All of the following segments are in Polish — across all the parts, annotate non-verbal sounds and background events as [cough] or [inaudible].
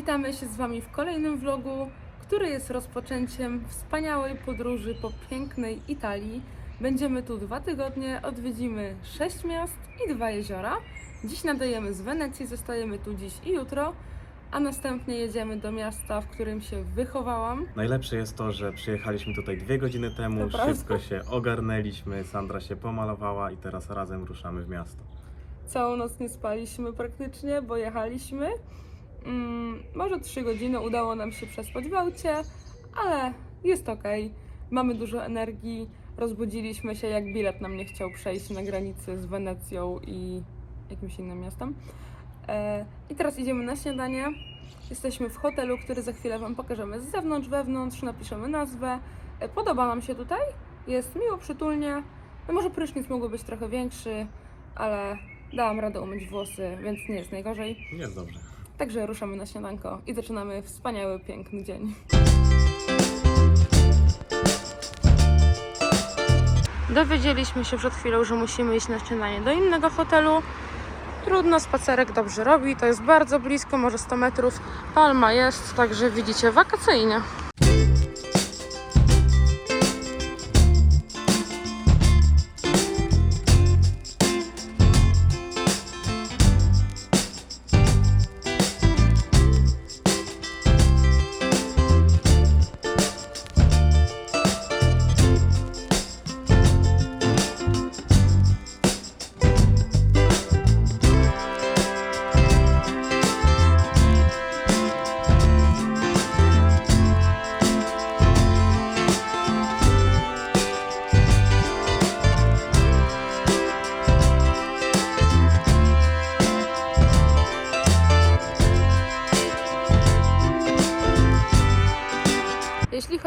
Witamy się z Wami w kolejnym vlogu, który jest rozpoczęciem wspaniałej podróży po pięknej Italii. Będziemy tu dwa tygodnie, odwiedzimy sześć miast i dwa jeziora. Dziś nadajemy z Wenecji, zostajemy tu dziś i jutro, a następnie jedziemy do miasta, w którym się wychowałam. Najlepsze jest to, że przyjechaliśmy tutaj dwie godziny temu, To prawda. szybko się ogarnęliśmy, Sandra się pomalowała i teraz razem ruszamy w miasto. Całą noc nie spaliśmy praktycznie, bo jechaliśmy. Mm, może 3 godziny udało nam się przespać w aucie, ale jest ok. Mamy dużo energii. Rozbudziliśmy się, jak bilet nam nie chciał przejść na granicy z Wenecją i jakimś innym miastem. E, I teraz idziemy na śniadanie. Jesteśmy w hotelu, który za chwilę Wam pokażemy z zewnątrz, wewnątrz, napiszemy nazwę. E, Podoba nam się tutaj, jest miło, przytulnie. No może prysznic mógłby być trochę większy, ale dałam radę umyć włosy, więc nie jest najgorzej. Jest dobrze. Także ruszamy na śniadanko i zaczynamy wspaniały, piękny dzień. Dowiedzieliśmy się przed chwilą, że musimy iść na śniadanie do innego hotelu. Trudno, spacerek dobrze robi, to jest bardzo blisko, może 100 metrów. Palma jest, także widzicie, wakacyjnie.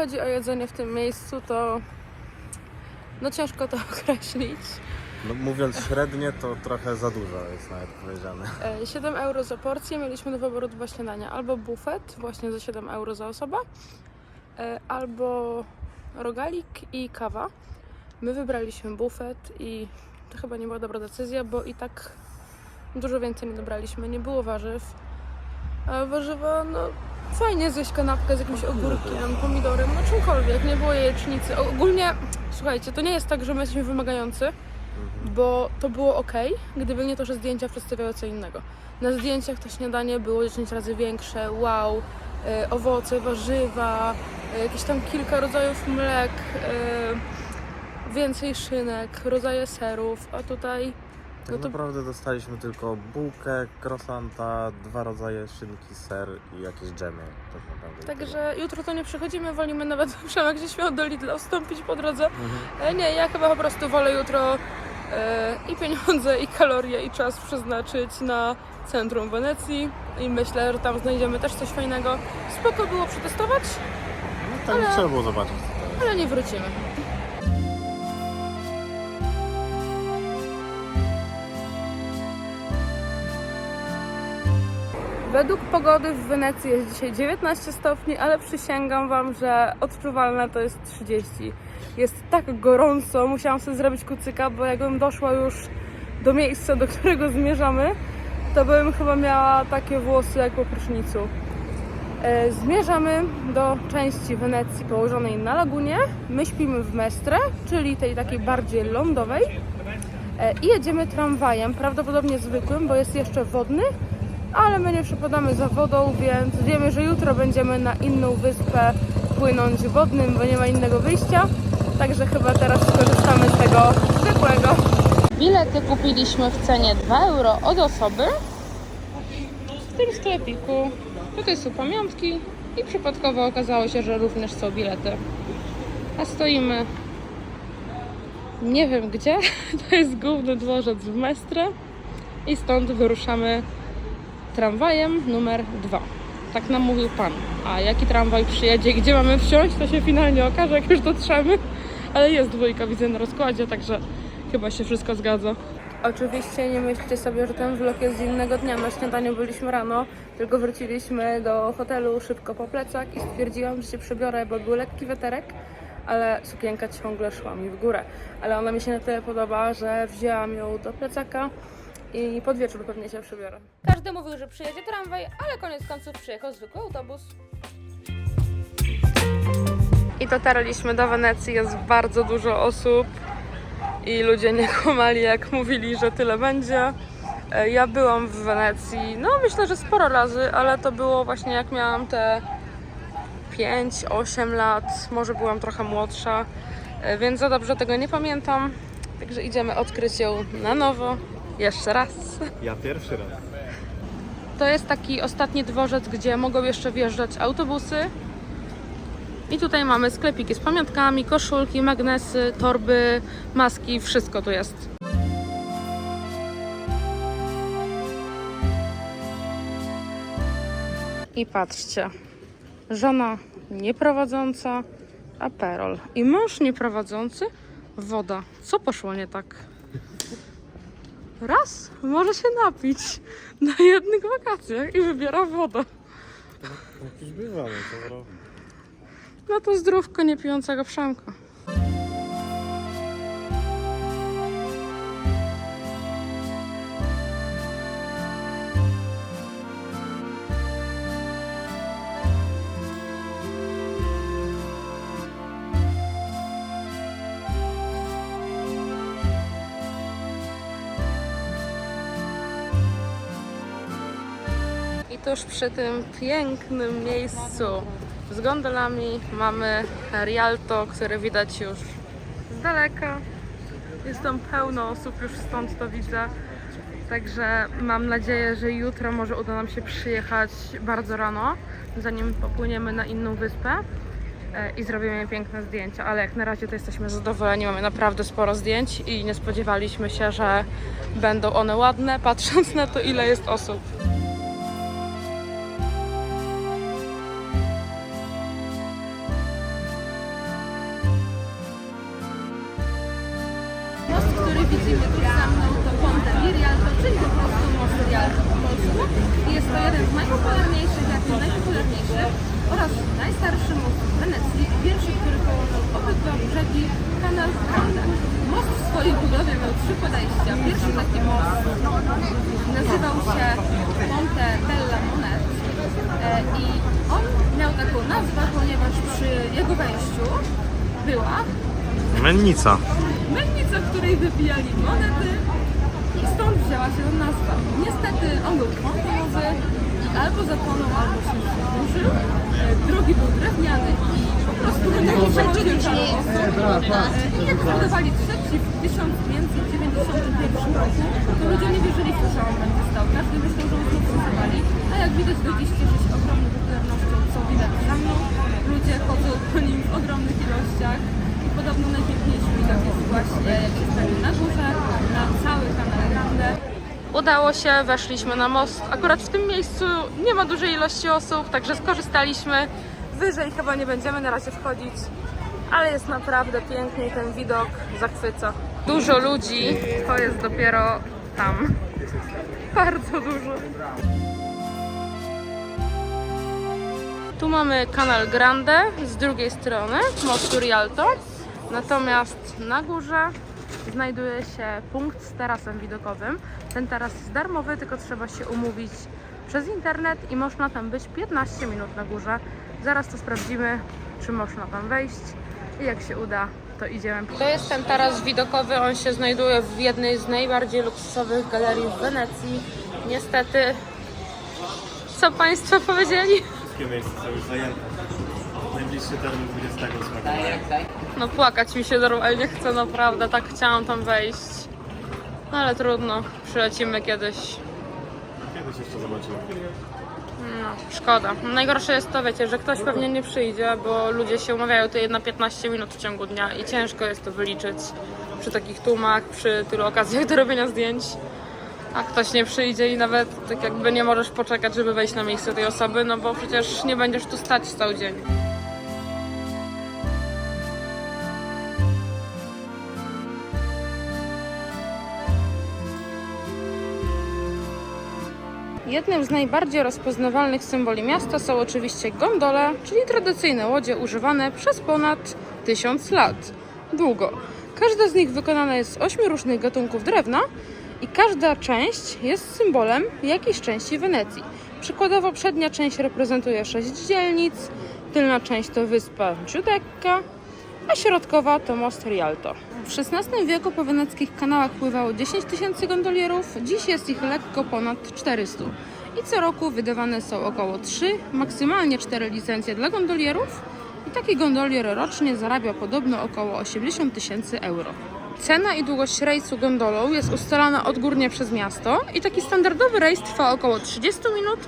Chodzi o jedzenie w tym miejscu, to no ciężko to [laughs] określić. No, mówiąc średnie, to trochę za dużo jest nawet powiedziane. E, 7 euro za porcję, mieliśmy do wyboru dwa śniadania. Albo bufet, właśnie za 7 euro za osobę, e, albo rogalik i kawa. My wybraliśmy bufet i to chyba nie była dobra decyzja, bo i tak dużo więcej nie dobraliśmy. Nie było warzyw. A warzywa, no fajnie zjeść kanapkę z jakimś ogórkiem, pomidorem, czymkolwiek. Nie było jajecznicy. Ogólnie, słuchajcie, to nie jest tak, że my jesteśmy wymagający bo to było ok, gdyby nie to, że zdjęcia przedstawiały co innego. Na zdjęciach to śniadanie było 10 razy większe, wow, e, owoce, warzywa, e, jakieś tam kilka rodzajów mlek, e, więcej szynek, rodzaje serów, a tutaj Tak No to- naprawdę dostaliśmy tylko bułkę, croissanta, dwa rodzaje szynki, ser i jakieś dżemy. Tak. Także jutro to nie przechodzimy, wolimy nawet Przemek się śmiał do Lidla wstąpić po drodze. Mhm. E, nie, ja chyba po prostu wolę jutro e, i pieniądze, i kalorie, i czas przeznaczyć na centrum Wenecji i myślę, że tam znajdziemy też coś fajnego. Spoko było przetestować, No, tak ale- trzeba było zobaczyć. ale nie wrócimy. Według pogody w Wenecji jest dzisiaj 19 stopni, ale przysięgam Wam, że odczuwalne to jest 30. Jest tak gorąco, musiałam sobie zrobić kucyka, bo jakbym doszła już do miejsca, do którego zmierzamy, to bym chyba miała takie włosy jak po prysznicu. E, Zmierzamy do części Wenecji położonej na lagunie. My śpimy w Mestre, czyli tej takiej bardziej lądowej. E, I jedziemy tramwajem, prawdopodobnie zwykłym, bo jest jeszcze wodny, ale my nie przepadamy za wodą, więc wiemy, że jutro będziemy na inną wyspę płynąć wodnym, bo nie ma innego wyjścia. Także chyba teraz skorzystamy z tego zwykłego. Bilety kupiliśmy w cenie 2 euro od osoby w tym sklepiku. Tutaj są pamiątki i przypadkowo okazało się, że również są bilety. A stoimy nie wiem gdzie. [laughs] To jest główny dworzec w Mestre i stąd wyruszamy tramwajem numer 2. Tak nam mówił pan. A jaki tramwaj przyjedzie gdzie mamy wsiąść, to się finalnie okaże, jak już dotrzemy. Ale jest dwójka, widzę na rozkładzie, także chyba się wszystko zgadza. Oczywiście nie myślcie sobie, że ten vlog jest z innego dnia. Na śniadaniu byliśmy rano, tylko wróciliśmy do hotelu szybko po plecak i stwierdziłam, że się przebiorę, bo był lekki weterek, ale sukienka ciągle szła mi w górę. Ale ona mi się na tyle podoba, że wzięłam ją do plecaka i pod wieczór pewnie się przebiorę. Każdy mówił, że przyjedzie tramwaj, ale koniec końców przyjechał zwykły autobus. I dotarliśmy do Wenecji, jest bardzo dużo osób i ludzie nie kłamali, jak mówili, że tyle będzie. E, Ja byłam w Wenecji, no myślę, że sporo razy, ale to było właśnie jak miałam te 5-8 lat, może byłam trochę młodsza, e, więc za dobrze tego nie pamiętam. Także idziemy odkryć ją na nowo, jeszcze raz. Ja pierwszy raz. To jest taki ostatni dworzec, gdzie mogą jeszcze wjeżdżać autobusy. I tutaj mamy sklepiki z pamiątkami, koszulki, magnesy, torby, maski, wszystko tu jest. I patrzcie, żona nieprowadząca, aperol. I mąż nieprowadzący, woda. Co poszło nie tak? Raz może się napić na jednych wakacjach i wybiera wodę. Jakiś bywamy, to No to zdrówko niepijącego Przemka. I tuż przy tym pięknym miejscu z gondolami mamy Rialto, które widać już z daleka. Jest tam pełno osób, już stąd to widzę. Także mam nadzieję, że jutro może uda nam się przyjechać bardzo rano, zanim popłyniemy na inną wyspę e, i zrobimy piękne zdjęcia. Ale jak na razie to jesteśmy zadowoleni, mamy naprawdę sporo zdjęć i nie spodziewaliśmy się, że będą one ładne, patrząc na to, ile jest osób. Mennica. Mennica, w której wypijali monety i stąd wzięła się nazwa. Niestety on był pontonowy i albo zapłonął, albo się zadłużył. E, Drogi był drewniany i po prostu nie musiało ciężaru osób. I jak wybudowali trzeci w 1991 roku, to ludzie nie wierzyli w to, że on będzie stał. Każdy myślał, że on przesuwali, a jak widać do dziś cieszy się ogromną popularnością, co widać za mną. Ludzie chodzą po nim w ogromnych ilościach. Podobno najpiękniejszy widok jest właśnie na górze, na cały kanał Grande. Udało się, weszliśmy na most. Akurat w tym miejscu nie ma dużej ilości osób, także skorzystaliśmy. Wyżej chyba nie będziemy na razie wchodzić, ale jest naprawdę pięknie ten widok zachwyca. Dużo ludzi, to jest dopiero tam. Bardzo dużo. Tu mamy kanal Grande z drugiej strony, mostu Rialto. Natomiast na górze znajduje się punkt z tarasem widokowym. Ten taras jest darmowy, tylko trzeba się umówić przez internet i można tam być 15 minut na górze. Zaraz to sprawdzimy, czy można tam wejść i jak się uda, to idziemy. To jest ten taras widokowy, on się znajduje w jednej z najbardziej luksusowych galerii w Wenecji. Niestety, co Państwo powiedzieli? Wszystkie miejsca są już zajęte. Najbliższy termin 28. No płakać mi się normalnie chce, naprawdę, tak chciałam tam wejść. No ale trudno, przylecimy kiedyś. Kiedyś jeszcze zobaczymy. No, szkoda. Najgorsze jest to, wiecie, że ktoś pewnie nie przyjdzie, bo ludzie się umawiają tutaj na 15 minut w ciągu dnia i ciężko jest to wyliczyć przy takich tłumach, przy tylu okazjach do robienia zdjęć. A ktoś nie przyjdzie i nawet tak jakby nie możesz poczekać, żeby wejść na miejsce tej osoby, no bo przecież nie będziesz tu stać cały dzień. Jednym z najbardziej rozpoznawalnych symboli miasta są oczywiście gondole, czyli tradycyjne łodzie używane przez ponad tysiąc lat. Długo. Każda z nich wykonana jest z ośmiu różnych gatunków drewna I każda część jest symbolem jakiejś części Wenecji. Przykładowo przednia część reprezentuje sześć dzielnic, tylna część to wyspa Giudecca, a środkowa to most Rialto. W XVI wieku po weneckich kanałach pływało 10 tysięcy gondolierów, dziś jest ich lekko ponad 400. I co roku wydawane są około 3, maksymalnie 4 licencje dla gondolierów i taki gondolier rocznie zarabia podobno około 80 tysięcy euro. Cena i długość rejsu gondolą jest ustalana odgórnie przez miasto i taki standardowy rejs trwa około 30 minut,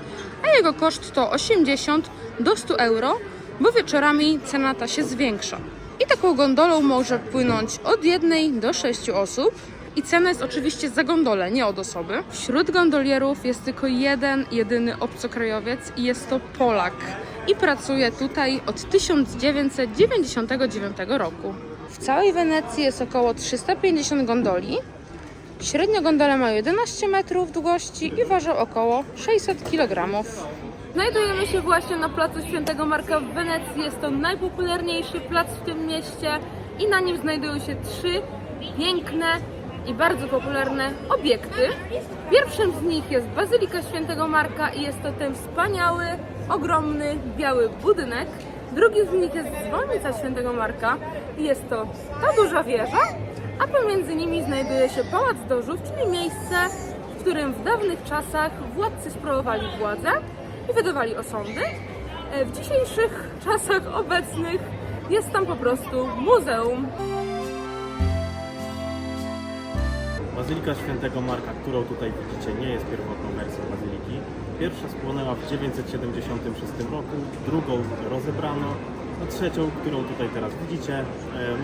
a jego koszt to 80 do 100 euro, bo wieczorami cena ta się zwiększa. I taką gondolą może płynąć od jednej do sześciu osób. I cena jest oczywiście za gondolę, nie od osoby. Wśród gondolierów jest tylko jeden, jedyny obcokrajowiec i jest to Polak. I pracuje tutaj od 1999 roku. W całej Wenecji jest około 350 gondoli. Średnio gondole mają 11 metrów długości i ważą około 600 kg. Znajdujemy się właśnie na placu Świętego Marka w Wenecji. Jest to najpopularniejszy plac w tym mieście i na nim znajdują się trzy piękne i bardzo popularne obiekty. Pierwszym z nich jest Bazylika Świętego Marka i jest to ten wspaniały, ogromny, biały budynek. Drugi z nich jest dzwonnica Świętego Marka i jest to ta duża wieża, a pomiędzy nimi znajduje się Pałac Dożów, czyli miejsce, w którym w dawnych czasach władcy sprawowali władzę i wydawali osądy. E, W dzisiejszych czasach obecnych jest tam po prostu muzeum. Bazylika Świętego Marka, którą tutaj widzicie, nie jest pierwotną wersją bazyliki. Pierwsza spłonęła w 976 roku, drugą rozebrano, a trzecią, którą tutaj teraz widzicie, e,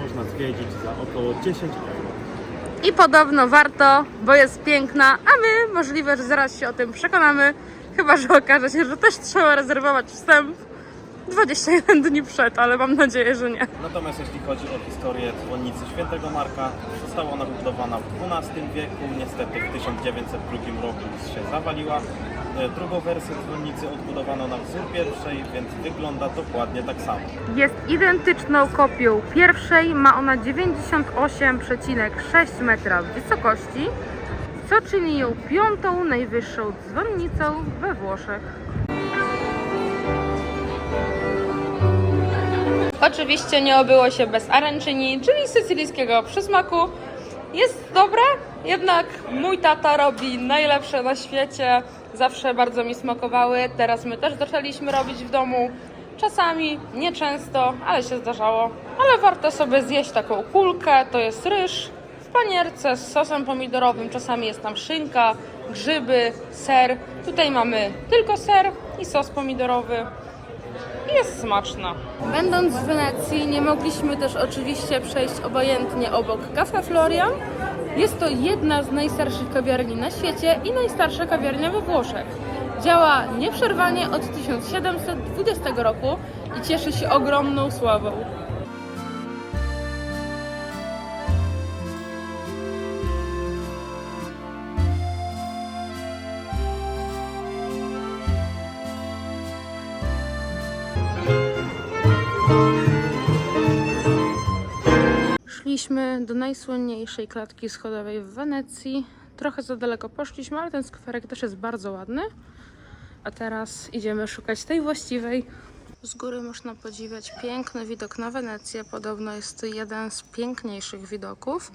można zwiedzić za około 10 euro. I podobno warto, bo jest piękna, a my możliwe, że zaraz się o tym przekonamy. Chyba, że okaże się, że też trzeba rezerwować wstęp 21 dni przed, ale mam nadzieję, że nie. Natomiast jeśli chodzi o historię dzwonnicy Świętego Marka, została ona wybudowana w XII wieku, niestety w 1902 roku się zawaliła. E, Drugą wersję dzwonnicy odbudowano na wzór pierwszej, więc wygląda dokładnie tak samo. Jest identyczną kopią pierwszej, ma ona 98,6 metra wysokości, co czyni ją piątą najwyższą dzwonnicą we Włoszech. Oczywiście nie obyło się bez arancini, czyli sycylijskiego przysmaku. Jest dobre, jednak mój tata robi najlepsze na świecie. Zawsze bardzo mi smakowały. Teraz my też zaczęliśmy robić w domu. Czasami, nieczęsto, ale się zdarzało. Ale warto sobie zjeść taką kulkę. To jest ryż panierce z sosem pomidorowym. Czasami jest tam szynka, grzyby, ser. Tutaj mamy tylko ser i sos pomidorowy jest smaczna. Będąc w Wenecji, nie mogliśmy też oczywiście przejść obojętnie obok Cafe Florian. Jest to jedna z najstarszych kawiarni na świecie i najstarsza kawiarnia we Włoszech. Działa nieprzerwanie od 1720 roku i cieszy się ogromną sławą. Szliśmy do najsłynniejszej klatki schodowej w Wenecji. Trochę za daleko poszliśmy, ale ten skwerek też jest bardzo ładny. A teraz idziemy szukać tej właściwej. Z góry można podziwiać piękny widok na Wenecję. Podobno jest to jeden z piękniejszych widoków.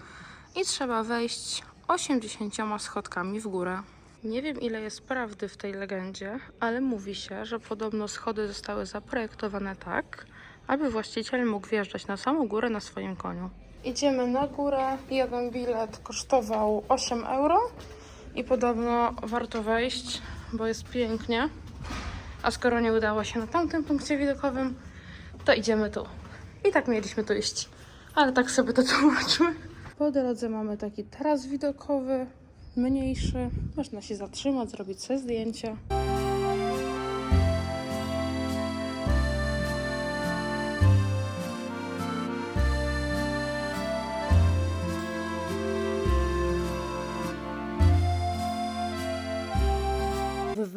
I trzeba wejść 80 schodkami w górę. Nie wiem, ile jest prawdy w tej legendzie, ale mówi się, że podobno schody zostały zaprojektowane tak, aby właściciel mógł wjeżdżać na samą górę na swoim koniu. Idziemy na górę. Jeden bilet kosztował 8 euro i podobno warto wejść, bo jest pięknie. A skoro nie udało się na tamtym punkcie widokowym, to idziemy tu. I tak mieliśmy tu iść, ale tak sobie to [laughs] tłumaczymy. Po drodze mamy taki taras widokowy, mniejszy. Można się zatrzymać, zrobić sobie zdjęcia.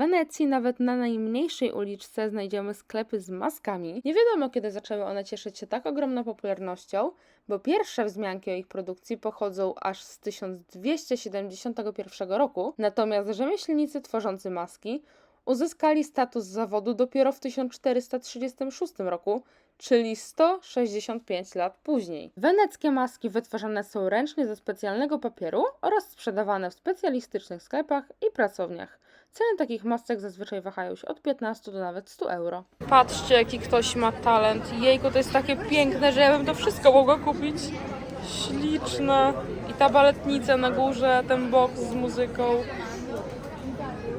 Wenecji nawet na najmniejszej uliczce znajdziemy sklepy z maskami. Nie wiadomo, kiedy zaczęły one cieszyć się tak ogromną popularnością, bo pierwsze wzmianki o ich produkcji pochodzą aż z 1271 roku, natomiast rzemieślnicy tworzący maski uzyskali status zawodu dopiero w 1436 roku, czyli 165 lat później. Weneckie maski wytwarzane są ręcznie ze specjalnego papieru oraz sprzedawane w specjalistycznych sklepach i pracowniach. Ceny takich masek zazwyczaj wahają się od 15 do nawet 100 euro. Patrzcie, jaki ktoś ma talent. Jejku, to jest takie piękne, że ja bym to wszystko mogła kupić. Śliczne. I ta baletnica na górze, ten box z muzyką.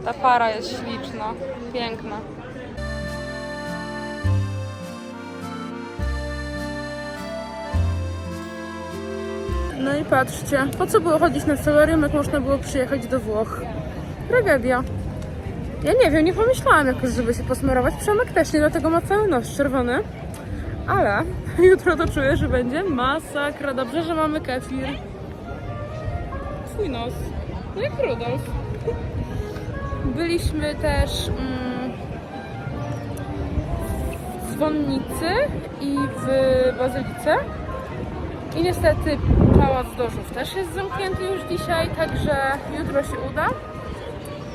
Ta para jest śliczna, piękna. No i patrzcie, po co było chodzić na solarium, jak można było przyjechać do Włoch? Tragedia. Ja nie wiem, nie pomyślałam jakoś, żeby się posmarować. Przemek też nie, dlatego ma cały nos czerwony. Ale [laughs] jutro to czuję, że będzie masakra. Dobrze, że mamy kefir. Twój nos. No jak Rudolf. [laughs] Byliśmy też mm, w Dzwonnicy i w Bazylice. I niestety Pałac Dożów też jest zamknięty już dzisiaj, także jutro się uda.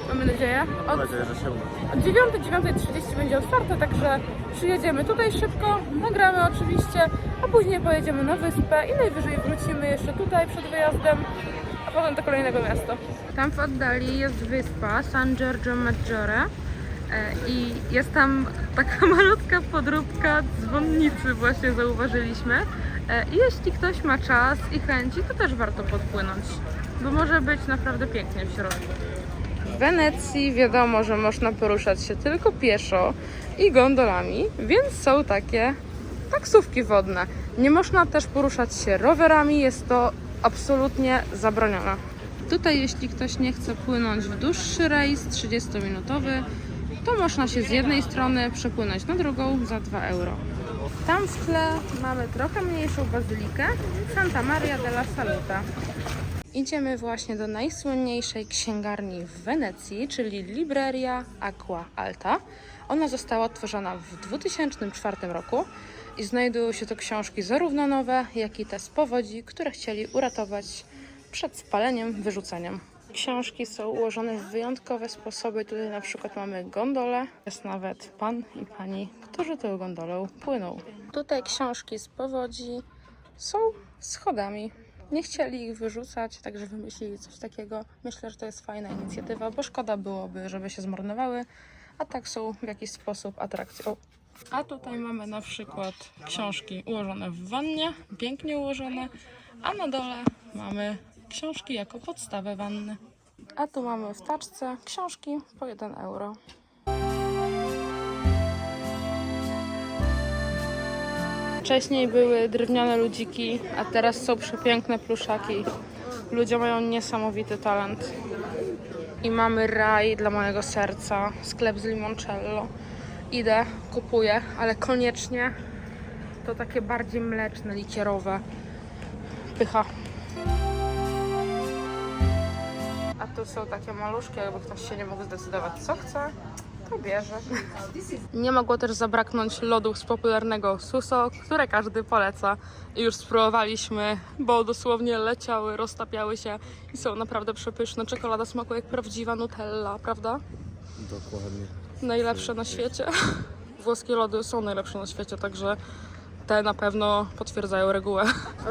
Mamy nadzieję. Mam nadzieję, że się uda. od 9, 9.30 będzie otwarte, także przyjedziemy tutaj szybko, nagramy oczywiście, a później pojedziemy na wyspę i najwyżej wrócimy jeszcze tutaj przed wyjazdem, a potem do kolejnego miasta. Tam w oddali jest wyspa San Giorgio Maggiore e, i jest tam taka [laughs] malutka podróbka dzwonnicy właśnie zauważyliśmy. E, I jeśli ktoś ma czas i chęci, to też warto podpłynąć, bo może być naprawdę pięknie w środku. W Wenecji wiadomo, że można poruszać się tylko pieszo i gondolami, więc są takie taksówki wodne. Nie można też poruszać się rowerami, jest to absolutnie zabronione. Tutaj, jeśli ktoś nie chce płynąć w dłuższy rejs 30-minutowy, to można się z jednej strony przepłynąć na drugą za 2 euro. Tam w tle mamy trochę mniejszą bazylikę Santa Maria della Salute. Idziemy właśnie do najsłynniejszej księgarni w Wenecji, czyli Libreria Aqua Alta. Ona została otworzona w 2004 roku i znajdują się tu książki zarówno nowe, jak i te z powodzi, które chcieli uratować przed spaleniem, wyrzuceniem. Książki są ułożone w wyjątkowe sposoby. Tutaj na przykład mamy gondolę. Jest nawet pan i pani, którzy tą gondolą płyną. Tutaj książki z powodzi są schodami. Nie chcieli ich wyrzucać, także wymyślili coś takiego. Myślę, że to jest fajna inicjatywa, bo szkoda byłoby, żeby się zmarnowały, a tak są w jakiś sposób atrakcją. A tutaj mamy na przykład książki ułożone w wannie, pięknie ułożone, a na dole mamy książki jako podstawę wanny. A tu mamy w taczce książki po 1 euro. Wcześniej były drewniane ludziki, a teraz są przepiękne pluszaki. Ludzie mają niesamowity talent. I mamy raj dla mojego serca, sklep z limoncello. Idę, kupuję, ale koniecznie to takie bardziej mleczne, likierowe. Pycha. A tu są takie maluszki, jakby ktoś się nie mógł zdecydować co chce, to bierze. Nie mogło też zabraknąć lodów z popularnego Suso, które każdy poleca. Już spróbowaliśmy, bo dosłownie leciały, roztapiały się i są naprawdę przepyszne. Czekolada smakuje jak prawdziwa Nutella, prawda? Dokładnie. Najlepsze na świecie. [laughs] Włoskie lody są najlepsze na świecie, także te na pewno potwierdzają regułę.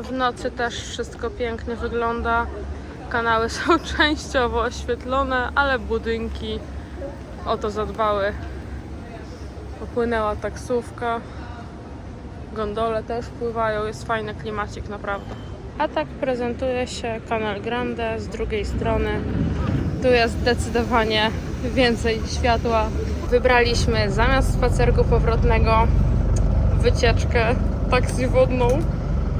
W nocy też wszystko pięknie wygląda. Kanały są [laughs] częściowo oświetlone, ale budynki o to zadbały. Popłynęła taksówka. Gondole też pływają, jest fajny klimacik naprawdę. A tak prezentuje się Canal Grande z drugiej strony. Tu jest zdecydowanie więcej światła. Wybraliśmy zamiast spacerku powrotnego wycieczkę taksji wodną.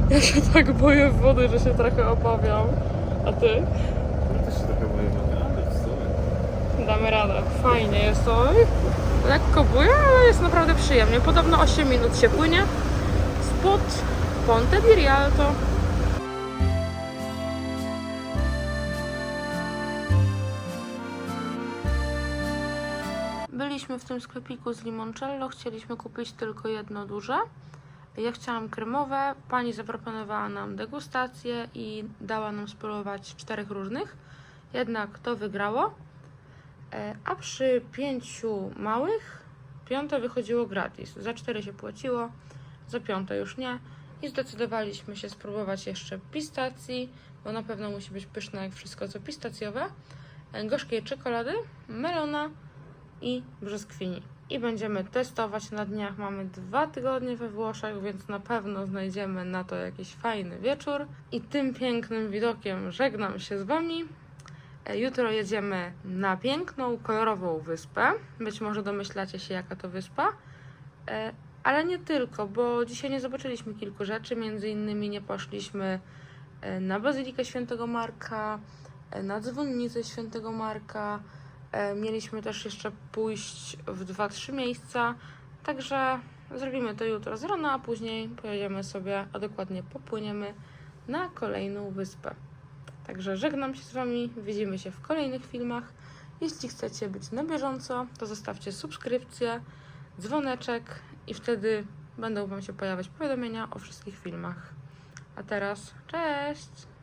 Ja się tak boję wody, że się trochę obawiam. A ty? Ja też się trochę boję wody, ale w sumie. Damy radę. Fajnie jest to. Lekko buje, ale jest naprawdę przyjemnie. Podobno 8 minut się płynie spod Ponte di Rialto. Byliśmy w tym sklepiku z limoncello. Chcieliśmy kupić tylko jedno duże, Ja chciałam kremowe, pani zaproponowała nam degustację i dała nam spróbować czterech różnych. Jednak to wygrało. E, A przy pięciu małych, piąte wychodziło gratis. Za cztery się płaciło, za piąte już nie. I zdecydowaliśmy się spróbować jeszcze pistacji, bo na pewno musi być pyszne jak wszystko co pistacjowe. E, Gorzkiej czekolady, melona i brzoskwini. I będziemy testować na dniach. Mamy dwa tygodnie we Włoszech, więc na pewno znajdziemy na to jakiś fajny wieczór. I tym pięknym widokiem żegnam się z Wami. E, Jutro jedziemy na piękną, kolorową wyspę. Być może domyślacie się, jaka to wyspa. E, Ale nie tylko, bo dzisiaj nie zobaczyliśmy kilku rzeczy. Między innymi nie poszliśmy e, na Bazylikę Świętego Marka, na dzwonnicę Świętego Marka. Mieliśmy też jeszcze pójść w dwa, trzy miejsca. Także zrobimy to jutro z rana, a później pojedziemy sobie, a dokładnie popłyniemy na kolejną wyspę. Także żegnam się z Wami, widzimy się w kolejnych filmach. Jeśli chcecie być na bieżąco, to zostawcie subskrypcję, dzwoneczek i wtedy będą Wam się pojawiać powiadomienia o wszystkich filmach. A teraz cześć!